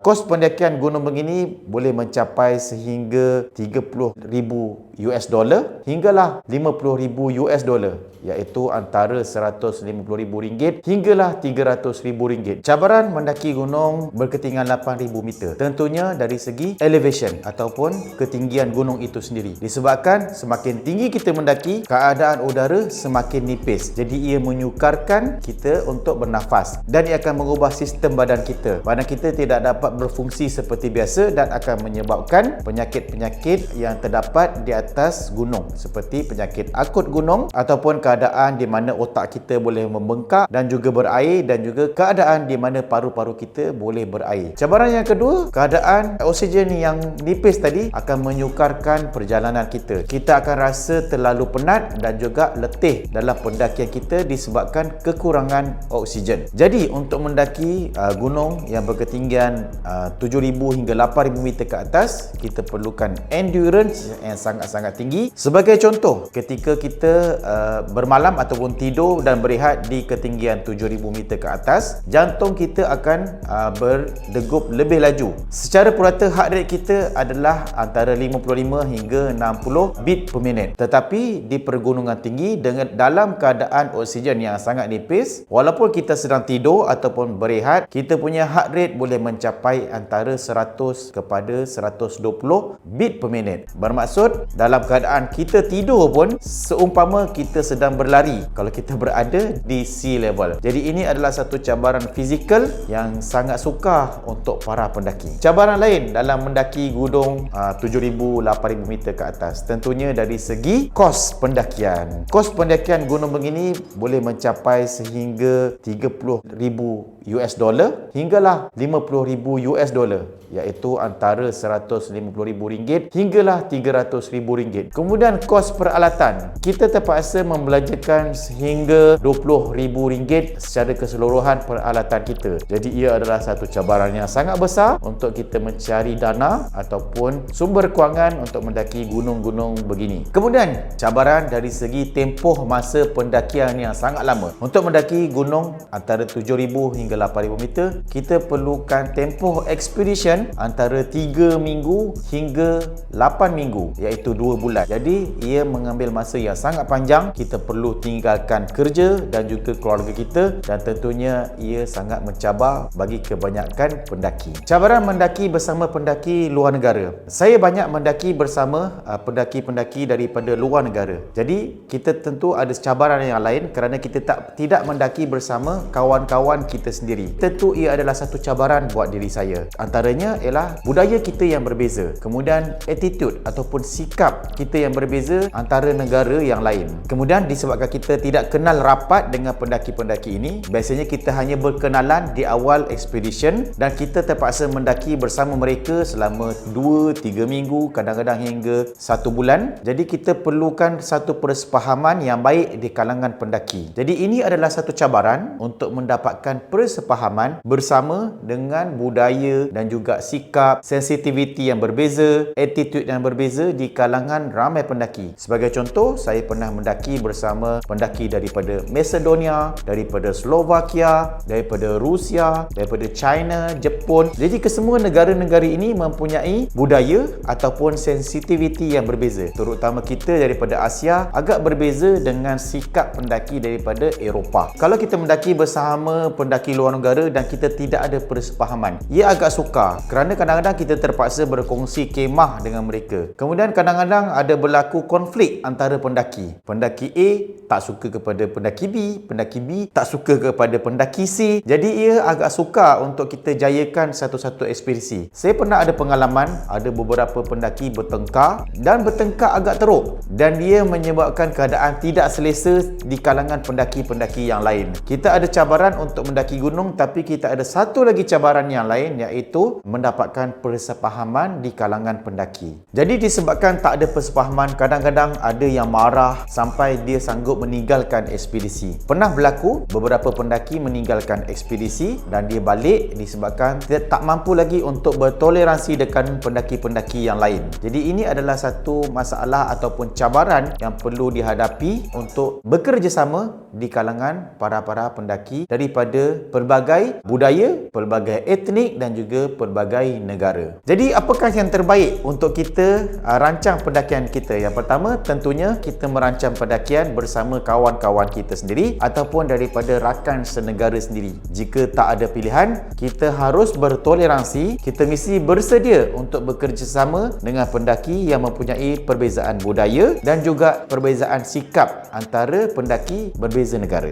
Kos pendakian gunung begini boleh mencapai sehingga 30,000 US dollar hinggalah 50,000 US dollar iaitu antara RM150,000 hinggalah RM300,000. Cabaran mendaki gunung berketinggian 8,000 meter. Tentunya dari segi elevation ataupun ketinggian gunung itu sendiri. Disebabkan semakin tinggi kita mendaki, keadaan udara semakin nipis. Jadi ia menyukarkan kita untuk bernafas dan ia akan mengubah sistem badan kita. Badan kita tidak dapat berfungsi seperti biasa dan akan menyebabkan penyakit-penyakit yang terdapat di atas gunung seperti penyakit akut gunung ataupun keadaan di mana otak kita boleh membengkak dan juga berair dan juga keadaan di mana paru-paru kita boleh berair. Cabaran yang kedua, keadaan oksigen yang nipis tadi akan menyukarkan perjalanan kita. Kita akan rasa terlalu penat dan juga letih dalam pendakian kita disebabkan kekurangan oksigen. Jadi untuk mendaki uh, gunung yang berketinggian uh, 7,000 hingga 8,000 meter ke atas, kita perlukan endurance yang sangat-sangat tinggi. Sebagai contoh, ketika kita uh, bermalam ataupun tidur dan berehat di ketinggian 7000 meter ke atas, jantung kita akan uh, berdegup lebih laju. Secara purata heart rate kita adalah antara 55 hingga 60 beat per minit. Tetapi di pergunungan tinggi dengan dalam keadaan oksigen yang sangat nipis, walaupun kita sedang tidur ataupun berehat, kita punya heart rate boleh mencapai antara 100 kepada 120 beat per minit. Bermaksud dalam keadaan kita tidur pun seumpama kita sedang berlari kalau kita berada di sea level. Jadi ini adalah satu cabaran fizikal yang sangat sukar untuk para pendaki. Cabaran lain dalam mendaki gunung uh, 7,000 8,000 meter ke atas tentunya dari segi kos pendakian. Kos pendakian gunung begini boleh mencapai sehingga 30,000 US dollar hinggalah 50,000 US dollar iaitu antara RM150,000 hinggalah RM300,000. Kemudian kos peralatan. Kita terpaksa membelanjakan sehingga RM20,000 secara keseluruhan peralatan kita. Jadi ia adalah satu cabaran yang sangat besar untuk kita mencari dana ataupun sumber kewangan untuk mendaki gunung-gunung begini. Kemudian cabaran dari segi tempoh masa pendakian yang sangat lama. Untuk mendaki gunung antara 7,000 hingga 8,000 meter, kita perlukan tempoh expedition antara 3 minggu hingga 8 minggu iaitu 2 bulan. Jadi ia mengambil masa yang sangat panjang. Kita perlu tinggalkan kerja dan juga keluarga kita dan tentunya ia sangat mencabar bagi kebanyakan pendaki. Cabaran mendaki bersama pendaki luar negara. Saya banyak mendaki bersama uh, pendaki-pendaki daripada luar negara. Jadi kita tentu ada cabaran yang lain kerana kita tak tidak mendaki bersama kawan-kawan kita sendiri. Tentu ia adalah satu cabaran buat diri saya. Antaranya ialah budaya kita yang berbeza. Kemudian attitude ataupun sikap kita yang berbeza antara negara yang lain. Kemudian disebabkan kita tidak kenal rapat dengan pendaki-pendaki ini, biasanya kita hanya berkenalan di awal expedition dan kita terpaksa mendaki bersama mereka selama 2-3 minggu, kadang-kadang hingga 1 bulan. Jadi kita perlukan satu persepahaman yang baik di kalangan pendaki. Jadi ini adalah satu cabaran untuk mendapatkan persepahaman bersama dengan budaya dan juga sikap, sensitiviti yang berbeza, attitude yang berbeza di kalangan ramai pendaki. Sebagai contoh, saya pernah mendaki bersama pendaki daripada Macedonia, daripada Slovakia, daripada Rusia, daripada China, Jepun. Jadi kesemua negara-negara ini mempunyai budaya ataupun sensitiviti yang berbeza. Terutama kita daripada Asia agak berbeza dengan sikap pendaki daripada Eropah. Kalau kita mendaki bersama pendaki luar negara dan kita tidak ada persepahaman, ia agak sukar kerana kadang-kadang kita terpaksa berkongsi kemah dengan mereka. Kemudian kadang-kadang ada berlaku konflik antara pendaki. Pendaki A tak suka kepada pendaki B, pendaki B tak suka kepada pendaki C. Jadi ia agak sukar untuk kita jayakan satu-satu ekspedisi. Saya pernah ada pengalaman ada beberapa pendaki bertengkar dan bertengkar agak teruk dan dia menyebabkan keadaan tidak selesa di kalangan pendaki-pendaki yang lain. Kita ada cabaran untuk mendaki gunung tapi kita ada satu lagi cabaran yang lain iaitu mendapatkan persepahaman di kalangan pendaki. Jadi disebabkan tak ada persepahaman, kadang-kadang ada yang marah sampai dia sanggup meninggalkan ekspedisi. Pernah berlaku beberapa pendaki meninggalkan ekspedisi dan dia balik disebabkan dia tak mampu lagi untuk bertoleransi dengan pendaki-pendaki yang lain. Jadi ini adalah satu masalah ataupun cabaran yang perlu dihadapi untuk bekerjasama di kalangan para-para pendaki daripada pelbagai budaya, pelbagai etnik dan juga pelbagai negara. Jadi apakah yang terbaik untuk kita uh, rancang pendakian kita? Yang pertama tentunya kita merancang pendakian bersama kawan-kawan kita sendiri ataupun daripada rakan senegara sendiri. Jika tak ada pilihan, kita harus bertoleransi, kita mesti bersedia untuk bekerjasama dengan pendaki yang mempunyai perbezaan budaya dan juga perbezaan sikap antara pendaki berbeza negara.